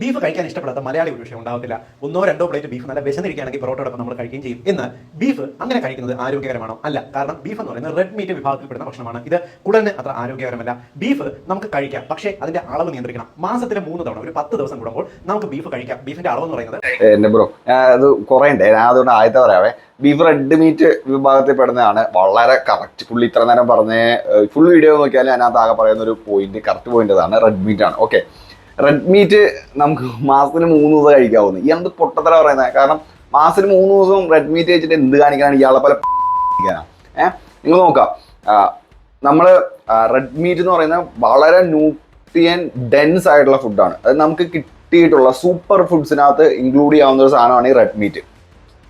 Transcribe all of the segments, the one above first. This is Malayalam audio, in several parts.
ബീഫ് കഴിക്കാൻ ഇഷ്ടപ്പെടാത്ത മലയാളി ഒരു വിഷയം ഉണ്ടാവത്തില്ല. ഒന്നോ രണ്ടോ പ്ലേറ്റ് ബീഫ് നല്ല വിശന്നിരിക്കുകയാണെങ്കിൽ പൊറോട്ടയോടൊപ്പം നമ്മൾ കഴിക്കുകയും ചെയ്യും. എന്ന് ബീഫ് അങ്ങനെ കഴിക്കുന്നത് ആരോഗ്യകരമാണോ? അല്ല. കാരണം ബീഫ് എന്ന് പറയുന്നത് റെഡ് മീറ്റ് വിഭാഗത്തിൽപ്പെടുന്ന ഭക്ഷണമാണ്. ഇത് ഉടനെ അത്ര ആരോഗ്യകരമല്ല. ബീഫ് നമുക്ക് കഴിക്കാം. പക്ഷേ അതിന്റെ അളവ് നിയന്ത്രിക്കണം. മാസത്തിൽ മൂന്ന് തവണ ഒരു പത്ത് ദിവസം കൂടുമ്പോൾ നമുക്ക് ബീഫ് കഴിക്കാം. ബീഫിന്റെ അളവ് എന്ന് പറയുന്നത് എന്റെ ബ്രോ അത് കുറയണ്ടേ? ഞാൻ അതുകൊണ്ട് ആദ്യത്തെ പറയാവേ. ബീഫ് റെഡ് മീറ്റ് വിഭാഗത്തിൽ പെടുന്നതാണ് വളരെ കറക്റ്റ് പുള്ളി ഇത്ര നേരം പറഞ്ഞ ഫുൾ വീഡിയോ നോക്കിയാൽ അതിനകത്ത് ആകെ പറയുന്ന ഒരു പോയിന്റ് കറക്റ്റ് പോയിന്റ് അതാണ് റെഡ് മീറ്റ് ആണ്. ഓക്കെ റെഡ് മീറ്റ് നമുക്ക് മാസത്തിന് മൂന്ന് ദിവസം കഴിക്കാവുന്നു. ഈ എന്ത് പൊട്ടത്തര പറയുന്നത് കാരണം മാസത്തിന് മൂന്ന് ദിവസം റെഡ് മീറ്റ് കഴിച്ചിട്ട് എന്ത് കാണിക്കാനാണ് ഇയാളെ പോലെ ഏഹ് നിങ്ങൾ നോക്കാം. നമ്മൾ റെഡ് മീറ്റ് എന്ന് പറയുന്നത് വളരെ ന്യൂട്രിയൻ ഡെൻസ് ആയിട്ടുള്ള ഫുഡാണ് അത് നമുക്ക് കിട്ടിയിട്ടുള്ള സൂപ്പർ ഫുഡ്സിനകത്ത് ഇൻക്ലൂഡ് ചെയ്യാവുന്ന ഒരു സാധനമാണ് ഈ റെഡ് മീറ്റ്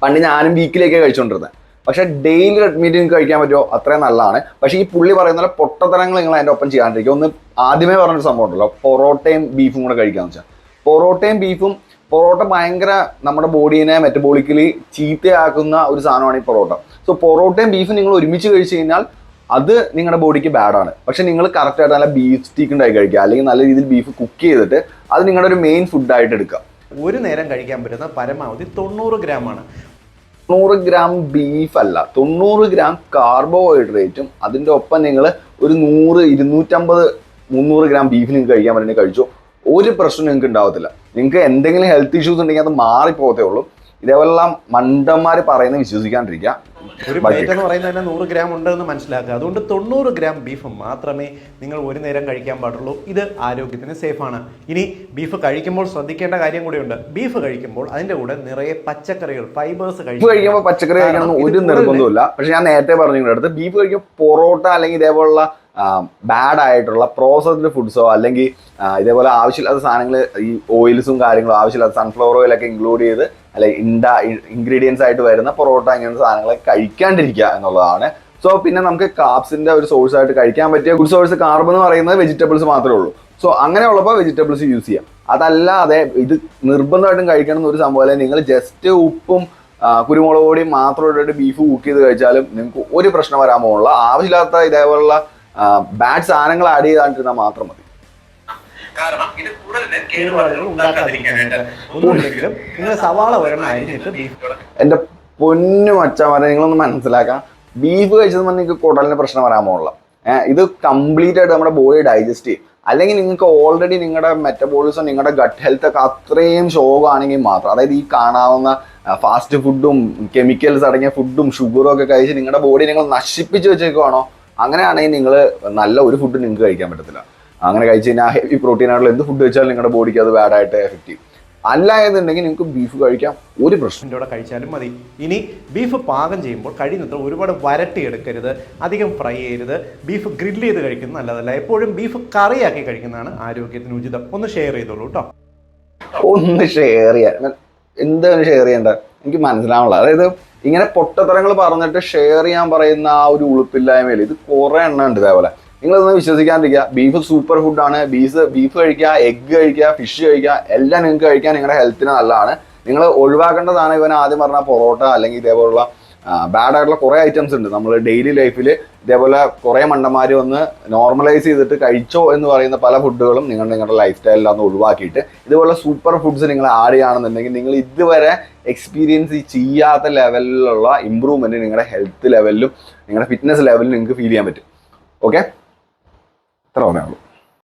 പണ്ട് ഞാനും വീക്കിലേക്ക് കഴിച്ചുകൊണ്ടിരുന്നത് പക്ഷെ ഡെയിലി റെഡ് മീറ്റ് നിങ്ങൾക്ക് കഴിക്കാൻ പറ്റുമോ? അത്രയും നല്ലതാണ്. പക്ഷേ ഈ പുള്ളി പറയുന്ന പൊട്ടത്തരങ്ങൾ നിങ്ങൾ അതിന്റെ ഒപ്പം ചെയ്യാണ്ടിരിക്കും ഒന്ന് ആദ്യമേ പറഞ്ഞൊരു സംഭവം ഉണ്ടല്ലോ. പൊറോട്ടയും ബീഫും കൂടെ കഴിക്കാന്ന് വെച്ചാൽ പൊറോട്ടയും ബീഫും പൊറോട്ട ഭയങ്കര നമ്മുടെ ബോഡീനെ മെറ്റബോളിക്കലി ചീത്തയാക്കുന്ന ഒരു സാധനമാണ് ഈ പൊറോട്ട. സോ പൊറോട്ടയും ബീഫും നിങ്ങൾ ഒരുമിച്ച് കഴിച്ചു കഴിഞ്ഞാൽ അത് നിങ്ങളുടെ ബോഡിക്ക് ബാഡാണ് പക്ഷെ നിങ്ങൾ കറക്റ്റ് ആയിട്ട് നല്ല ബീഫ് സ്റ്റീക്ക് ഉണ്ടായി കഴിക്കുക. അല്ലെങ്കിൽ നല്ല രീതിയിൽ ബീഫ് കുക്ക് ചെയ്തിട്ട് അത് നിങ്ങളുടെ ഒരു മെയിൻ ഫുഡായിട്ട് എടുക്കുക. ഒരു നേരം കഴിക്കാൻ പറ്റുന്ന പരമാവധി തൊണ്ണൂറ് ഗ്രാമാണ് തൊണ്ണൂറ് ഗ്രാം ബീഫ് അല്ല തൊണ്ണൂറ് ഗ്രാം കാർബോഹൈഡ്രേറ്റും അതിന്റെ ഒപ്പം നിങ്ങൾ ഒരു നൂറ് ഇരുന്നൂറ്റമ്പത് മുന്നൂറ് ഗ്രാം ബീഫ് നിങ്ങൾക്ക് കഴിക്കാൻ പറ്റുന്നത് കഴിച്ചു. ഒരു പ്രശ്നം നിങ്ങൾക്ക് ഉണ്ടാവത്തില്ല. നിങ്ങൾക്ക് എന്തെങ്കിലും ഹെൽത്ത് ഇഷ്യൂസ് ഉണ്ടെങ്കിൽ അത് മാറിപ്പോകത്തേ ഉള്ളൂ. ഇതേപോലുള്ള മണ്ടന്മാർ പറയുന്നത് വിശ്വസിക്കാണ്ടിരിക്കുക. ഒരു പ്ലേറ്റ് എന്ന് പറയുന്നത് തന്നെ നൂറ് ഗ്രാം ഉണ്ടെന്ന് മനസ്സിലാക്കുക. അതുകൊണ്ട് തൊണ്ണൂറ് ഗ്രാം ബീഫ് മാത്രമേ നിങ്ങൾ ഒരു നേരം കഴിക്കാൻ പാടുള്ളൂ. ഇത് ആരോഗ്യത്തിന് സേഫാണ് ഇനി ബീഫ് കഴിക്കുമ്പോൾ ശ്രദ്ധിക്കേണ്ട കാര്യം കൂടിയുണ്ട്. ബീഫ് കഴിക്കുമ്പോൾ അതിന്റെ കൂടെ നിറയെ പച്ചക്കറികൾ ഫൈബേഴ്സ് കഴിക്കും കഴിക്കുമ്പോൾ പച്ചക്കറി കഴിക്കണം ഒരു നിർബന്ധമില്ല പക്ഷെ ഞാൻ നേരത്തെ പറഞ്ഞു നിങ്ങളുടെ അടുത്ത് ബീഫ് കഴിക്കുമ്പോൾ പൊറോട്ട അല്ലെങ്കിൽ ഇതേപോലുള്ള ബാഡ് ആയിട്ടുള്ള പ്രോസസ്ഡ് ഫുഡ്സോ അല്ലെങ്കിൽ ഇതേപോലെ ആവശ്യമില്ലാത്ത സാധനങ്ങൾ ഈ ഓയിൽസും കാര്യങ്ങളും ആവശ്യമില്ലാത്ത സൺഫ്ലവർ ഓയിലൊക്കെ ഇൻക്ലൂഡ് ചെയ്ത് അല്ലെ ഇൻഡ ഇൻഗ്രീഡിയൻസ് ആയിട്ട് വരുന്ന പൊറോട്ട ഇങ്ങനത്തെ സാധനങ്ങളെ കഴിക്കാണ്ടിരിക്കുക എന്നുള്ളതാണ്. സോ പിന്നെ നമുക്ക് കാപ്സിന്റെ ഒരു സോഴ്സ് ആയിട്ട് കഴിക്കാൻ പറ്റിയ ഗുഡ് സോഴ്സ് കാർബൺ എന്ന് പറയുന്നത് വെജിറ്റബിൾസ് മാത്രമേ ഉള്ളൂ. സോ അങ്ങനെയുള്ളപ്പോൾ വെജിറ്റബിൾസ് യൂസ് ചെയ്യാം. അതല്ലാതെ ഇത് നിർബന്ധമായിട്ടും കഴിക്കണം എന്നൊരു സംഭവമല്ല നിങ്ങൾ ജസ്റ്റ് ഉപ്പും കുരുമുളക് പൊടിയും മാത്രം ഇട്ടിട്ട് ബീഫ് കുക്ക് ചെയ്ത് കഴിച്ചാലും നിങ്ങൾക്ക് ഒരു പ്രശ്നം വരാൻ പോകുന്നില്ല. ആവശ്യമില്ലാത്ത ഇതേപോലുള്ള ബാഡ് സാധനങ്ങൾ ആഡ് ചെയ്താണ്ടിരുന്നാൽ മാത്രം മതി. കാരണം ഇത് കൂടുതലിന് കേടുപാടുകൾ ഉണ്ടാക്കാതിരിക്കാനായിട്ട് ഒന്നുമില്ലെങ്കിലും നിങ്ങൾ സവാള വരണമായിട്ട് എന്റെ പൊന്നു മച്ചാമാരെ നിങ്ങളൊന്ന് മനസ്സിലാക്കാം. ബീഫ് കഴിച്ചത് പറഞ്ഞാൽ നിങ്ങൾക്ക് കുടലിന് പ്രശ്നം വരാൻ പോകുന്നില്ല ഇത് കംപ്ലീറ്റ് ആയിട്ട് നമ്മുടെ ബോഡി ഡൈജസ്റ്റ് ചെയ്യും. അല്ലെങ്കിൽ നിങ്ങൾക്ക് ഓൾറെഡി നിങ്ങളുടെ മെറ്റബോളിസം നിങ്ങളുടെ ഗട്ട് ഹെൽത്ത് ഒക്കെ അത്രയും ശോകമാണെങ്കിൽ മാത്രം. അതായത് ഈ കാണാവുന്ന ഫാസ്റ്റ് ഫുഡും കെമിക്കൽസ് അടങ്ങിയ ഫുഡും ഷുഗറും ഒക്കെ കഴിച്ച് നിങ്ങളുടെ ബോഡി നിങ്ങൾ നശിപ്പിച്ച് വെച്ചേക്കുവാണോ? അങ്ങനെയാണെങ്കിൽ നിങ്ങൾ നല്ല ഒരു ഫുഡ് നിങ്ങൾക്ക് കഴിക്കാൻ പറ്റത്തില്ല. അങ്ങനെ കഴിച്ച് കഴിഞ്ഞാൽ ഹെവി പ്രോട്ടീൻ ആയിട്ടുള്ള എന്ത് ഫുഡ് കഴിച്ചാലും നിങ്ങളുടെ ബോഡിക്ക് അത് ബാഡായിട്ട് എഫക്റ്റ് ചെയ്യും. അല്ല എന്നുണ്ടെങ്കിൽ നിങ്ങൾക്ക് ബീഫ് കഴിക്കാം ഒരു പ്രശ്നം കൂടെ കഴിച്ചാലും മതി. ഇനി ബീഫ് പാകം ചെയ്യുമ്പോൾ കഴിയുന്നത്ര ഒരുപാട് വരട്ടി എടുക്കരുത് അധികം ഫ്രൈ ചെയ്യരുത്. ബീഫ് ഗ്രില്ല് ചെയ്ത് കഴിക്കുന്നത് നല്ലതല്ല. എപ്പോഴും ബീഫ് കറിയാക്കി കഴിക്കുന്നതാണ് ആരോഗ്യത്തിന് ഉചിതം. ഒന്ന് ഷെയർ ചെയ്തോളൂ കേട്ടോ ഒന്ന് ഷെയർ ചെയ്യാൻ. എന്താണ് ഷെയർ ചെയ്യേണ്ടത്? എനിക്ക് മനസ്സിലാവുള്ള അതായത് ഇങ്ങനെ പൊട്ടത്തരങ്ങൾ പറഞ്ഞിട്ട് ഷെയർ ചെയ്യാൻ പറയുന്ന ആ ഒരു ഉളുപ്പില്ലായ്മയിൽ ഇത് കുറെ എണ്ണം ഉണ്ട് ഇതേപോലെ. ഇതൊന്നും വിശ്വസിക്കാണ്ടിരിക്കുക. ബീഫ് സൂപ്പർ ഫുഡാണ് ബീഫ് ബീഫ് കഴിക്കുക എഗ്ഗ് കഴിക്കുക ഫിഷ് കഴിക്കുക എല്ലാം നിങ്ങൾക്ക് കഴിക്കാൻ നിങ്ങളുടെ ഹെൽത്തിന് നല്ലതാണ്. നിങ്ങൾ ഒഴിവാക്കേണ്ടതാണ് ഇവൻ ആദ്യം പറഞ്ഞ പൊറോട്ട അല്ലെങ്കിൽ ഇതേപോലുള്ള ബാഡ് ആയിട്ടുള്ള കുറേ ഐറ്റംസ് ഉണ്ട്. നമ്മൾ ഡെയിലി ലൈഫിൽ ഇതേപോലെ കുറേ മണ്ടന്മാർ വന്ന് നോർമലൈസ് ചെയ്തിട്ട് കഴിച്ചോ എന്ന് പറയുന്ന പല ഫുഡുകളും നിങ്ങൾ നിങ്ങളുടെ ലൈഫ് സ്റ്റൈലിൽ അന്ന് ഒഴിവാക്കിയിട്ട് ഇതുപോലെ സൂപ്പർ ഫുഡ്സ് നിങ്ങൾ ആഡ് ചെയ്യുകയാണെന്നുണ്ടെങ്കിൽ നിങ്ങൾ ഇതുവരെ എക്സ്പീരിയൻസ് ചെയ്യാത്ത ലെവലിലുള്ള ഇമ്പ്രൂവ്മെന്റ് നിങ്ങളുടെ ഹെൽത്ത് ലെവലിലും നിങ്ങളുടെ ഫിറ്റ്നസ് ലെവലിലും നിങ്ങൾക്ക് ഫീൽ ചെയ്യാൻ പറ്റും. ഓക്കെ ഇത്ര പറഞ്ഞേ